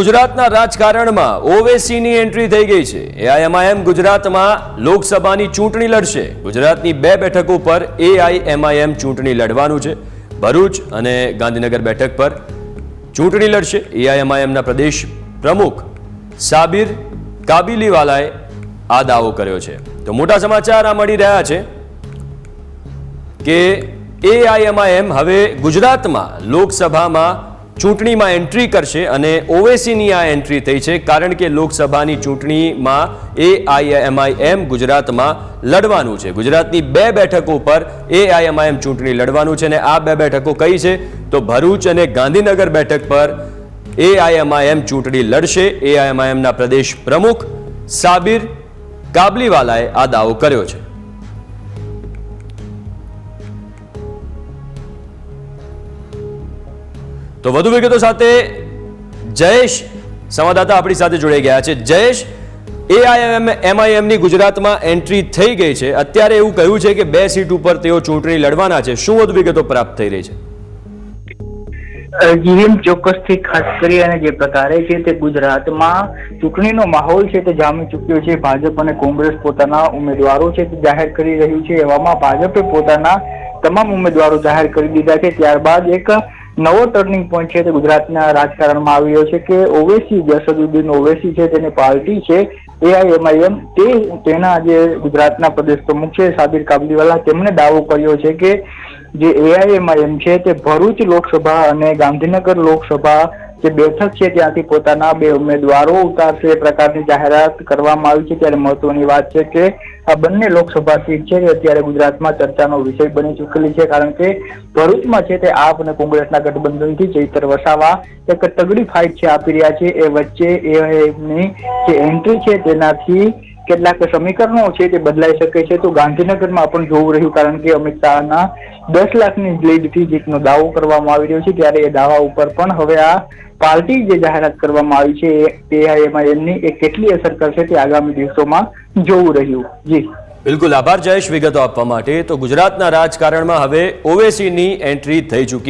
ગુજરાતના રાજકારણમાં ઓવેસીની એન્ટ્રી થઈ ગઈ છે. એઆઈએમઆઈએમ ગુજરાતમાં લોકસભાની ચૂંટણી લડશે. ગુજરાતની બે બેઠકો પર એઆઈએમઆઈએમ ચૂંટણી લડવાનું છે. ભરૂચ અને ગાંધીનગર બેઠક પર ચૂંટણી લડશે. એઆઈએમઆઈએમના પ્રદેશ પ્રમુખ સાબિર કાબિલીવાલાએ આ દાવો કર્યો છે. તો મોટા સમાચાર આ મળી રહ્યા છે કે એઆઈએમઆઈએમ હવે ગુજરાતમાં લોકસભામાં ચૂંટણીમાં એન્ટ્રી કરશે અને ઓવેસીની આ એન્ટ્રી થઈ છે, કારણ કે લોકસભાની ચૂંટણીમાં એઆઈએમઆઈએમ ગુજરાતમાં લડવાનું છે. ગુજરાતની બે બેઠકો પર એઆઈએમઆઈએમ ચૂંટણી લડવાનું છે અને આ બે બેઠકો કઈ છે? તો ભરૂચ અને ગાંધીનગર બેઠક પર એઆઈએમઆઈએમ ચૂંટણી લડશે. એઆઈએમઆઈએમના પ્રદેશ પ્રમુખ સાબિર કાબલીવાલાએ આ દાવો કર્યો છે. તો વધુ વિગતો સાથે જયેશ સંવાદદાતા આપણી સાથે જોડાઈ ગયા છે. જયેશ એઆઈએમ એમઆઈએમની ગુજરાતમાં એન્ટ્રી થઈ ગઈ છે. અત્યારે એવું કહ્યું છે કે બે સીટ ઉપર તેઓ ચૂંટણી લડવાના છે. શું વધુ વિગતો પ્રાપ્ત થઈ રહી છે? જીએમ ચોક્કસથી ખાસ કરી અને જે પ્રકારે છે તે ગુજરાતમાં ચૂંટણીનો માહોલ છે તે જામી ચૂક્યો છે. ભાજપ અને કોંગ્રેસ પોતાના ઉમેદવારો છે તે જાહેર કરી રહ્યું છે. એવામાં ભાજપે પોતાના તમામ ઉમેદવારો જાહેર કરી દીધા છે. ત્યારબાદ એક નવો ટર્નિંગ પોઈન્ટ છે તે ગુજરાતના રાજકારણમાં આવ્યો છે કે ઓવેસી, જસદુદ્દીન ઓવેસી છે, તેની પાર્ટી છે એઆઈએમઆઈએમ તે તેના જે ગુજરાતના પ્રદેશ પ્રમુખ છે, સાબિર કાબલીવાલા, તેમણે દાવો કર્યો છે કે જે એઆઈએમઆઈએમ છે તે ભરૂચ લોકસભા અને ગાંધીનગર લોકસભા જે બેઠક છે ત્યાંથી પોતાના બે ઉમેદવારો ઉતારશે એ પ્રકારની જાહેરાત કરવામાં આવી છે. ત્યારે મહત્વની વાત છે કે આ બંને લોકસભા સીટ છે અત્યારે ગુજરાતમાં ચર્ચાનો વિષય બની ચૂકેલી છે કારણ કે ભરૂચમાં છે તે આપ અને કોંગ્રેસના ગઠબંધનથી ચૈતર વસાવા એક તગડી ફાઇટ છે આપી રહ્યા છે. એ વચ્ચે એની જે એન્ટ્રી છે તેનાથી કેટલાક સમીકરણો છે તે બદલાઈ શકે છે. તો ગાંધીનગરમાં પણ જોવું રહ્યું કારણ કે અમિત શાહના દસ લાખની લીડથી જીતનો દાવો કરવામાં આવી રહ્યો છે. ત્યારે એ દાવા ઉપર પણ હવે આ પાર્ટી જે જાહેરાત કરવામાં આવી છે એઆઈએમઆઈએમની એ કેટલી અસર કરશે તે આગામી દિવસોમાં જોવું રહ્યું. જી. બિલકુલ આભાર જયેશ વિગતો આપવા માટે. તો ગુજરાતના રાજકારણમાં હવે ઓવેસીની એન્ટ્રી થઈ ચૂકી